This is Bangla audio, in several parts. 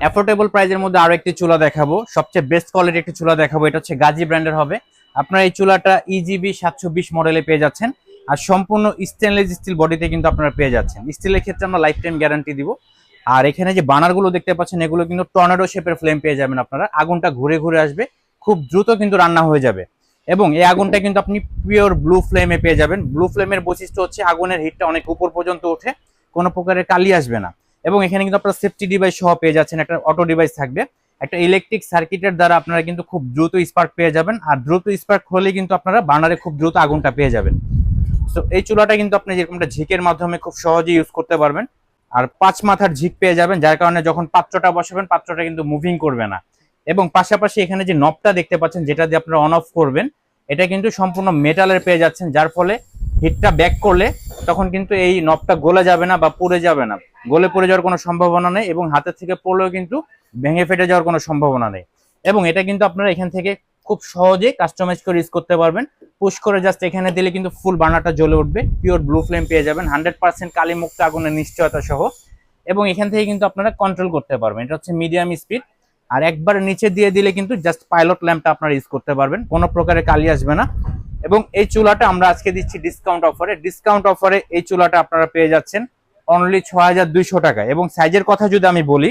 অ্যাফোর্ডেবল প্রাইজের মধ্যে আরও একটি চুলা দেখাবো। সবচেয়ে বেস্ট কোয়ালিটি একটি চুলা দেখাবো। এটা হচ্ছে গাজী ব্র্যান্ডের হবে। আপনারা এই চুলাটা E ইজিবি সাতশো বিশ মডেলে পেয়ে যাচ্ছেন। আর সম্পূর্ণ স্টেনলেস স্টিল বডিতে কিন্তু আপনারা পেয়ে যাচ্ছেন। স্টিলের ক্ষেত্রে আমরা লাইফ টাইম গ্যারান্টি দিব। আর এখানে যে বানারগুলো দেখতে পাচ্ছেন, এগুলো কিন্তু টর্নেডো শেপের ফ্লেম পেয়ে যাবেন আপনারা। আগুনটা ঘুরে ঘুরে আসবে। খুব দ্রুত কিন্তু রান্না হয়ে যাবে। এবং এই আগুনটা কিন্তু আপনি পিওর ব্লু ফ্লেমে পেয়ে যাবেন। ব্লু ফ্লেমের বৈশিষ্ট্য হচ্ছে আগুনের হিটটা অনেক উপর পর্যন্ত ওঠে। কোনো প্রকারের কালি আসবে না। এবং এখানে কিন্তু আপনারা সেফটি ডিভাইস সহ পেয়ে যাচ্ছেন, একটা অটো ডিভাইস থাকবে। একটা ইলেকট্রিক সার্কিটের দ্বারা আপনারা কিন্তু খুব দ্রুত স্পার্ক পেয়ে যাবেন, আর দ্রুত স্পার্ক হলে কিন্তু আপনারা বার্নারে খুব দ্রুত আগুনটা পেয়ে যাবেন। তো এই চুলাটা কিন্তু আপনি যেরকমটা ঝিকের মাধ্যমে খুব সহজে ইউজ করতে পারবেন, আর পাঁচ মাথার ঝিক পেয়ে যাবেন, যার কারণে যখন পাত্রটা বসাবেন, পাত্রটা কিন্তু মুভিং করবে না। এবং পাশাপাশি এখানে যে নবটা দেখতে পাচ্ছেন, যেটা দিয়ে আপনারা অন অফ করবেন, এটা কিন্তু সম্পূর্ণ মেটালের পেয়ে যাচ্ছেন, যার ফলে হিটটা ব্যাক করলে তখন কিন্তু এই নবটা গলে যাবে না বা পড়ে যাবে না। গলে পড়ে যাওয়ার কোনো সম্ভাবনা নেই এবং হাতের থেকে পড়লেও কিন্তু ভেঙে ফেটে যাওয়ার কোনো সম্ভাবনা নেই। এবং এটা কিন্তু আপনারা এখান থেকে খুব সহজে কাস্টমাইজ করে ইউজ করতে পারবেন। পুশ করে জাস্ট এখানে দিলে কিন্তু ফুল বার্নারটা জ্বলে উঠবে পিওর ব্লু ফ্লেম পেয়ে যাবেন হান্ড্রেড পার্সেন্ট কালিমুক্ত আগুনের নিশ্চয়তা সহ। এবং এখান থেকে কিন্তু আপনারা কন্ট্রোল করতে পারবেন। এটা হচ্ছে মিডিয়াম স্পিড আর একবার নিচে দিয়ে দিলে কিন্তু জাস্ট পাইলট ল্যাম্পটা আপনারা ইউজ করতে পারবেন। কোনো প্রকারের কালি আসবে না। এবং এই চুলাটা আমরা আজকে দিচ্ছি ডিসকাউন্ট অফারে ডিসকাউন্ট অফারে এই চুলাটা আপনারা পেয়ে যাচ্ছেন অনলি ছ হাজার দুইশো টাকা। এবং সাইজের কথা যদি আমি বলি,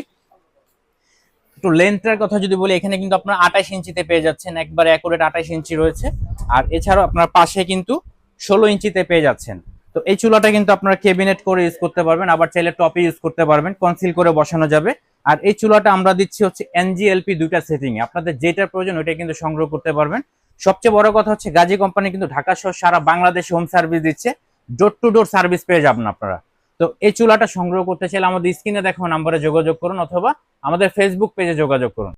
একটু লেন্থের কথা যদি বলি, এখানে কিন্তু আপনারা আঠাশ ইঞ্চিতে পেয়ে যাচ্ছেন। একবার অ্যাকুরেট আঠাশ ইঞ্চি রয়েছে। আর এছাড়াও আপনার পাশে কিন্তু ষোলো ইঞ্চিতে পেয়ে যাচ্ছেন। তো এই চুলাটা কিন্তু আপনারা কেবিনেট করে ইউজ করতে পারবেন, আবার চাইলে টপে ইউজ করতে পারবেন কনসিল করে বসানো যাবে। আর এই চুলাটা আমরা দিচ্ছি হচ্ছে এনজিএলপি দুইটা সেটিং আপনাদের যেটা প্রয়োজন, ওইটা কিন্তু সংগ্রহ করতে পারবেন। সবচেয়ে বড় কথা হচ্ছে গাজী কোম্পানি কিন্তু ঢাকা সহ সারা বাংলাদেশে হোম সার্ভিস দিচ্ছে। ডোর টু ডোর সার্ভিস পেয়ে যাবেন আপনারা। তো এই চুলাটা সংগ্রহ করতে চাইলে আমাদের স্ক্রিনে দেখো নাম্বারে যোগাযোগ করুন অথবা আমাদের ফেসবুক পেজে যোগাযোগ করুন।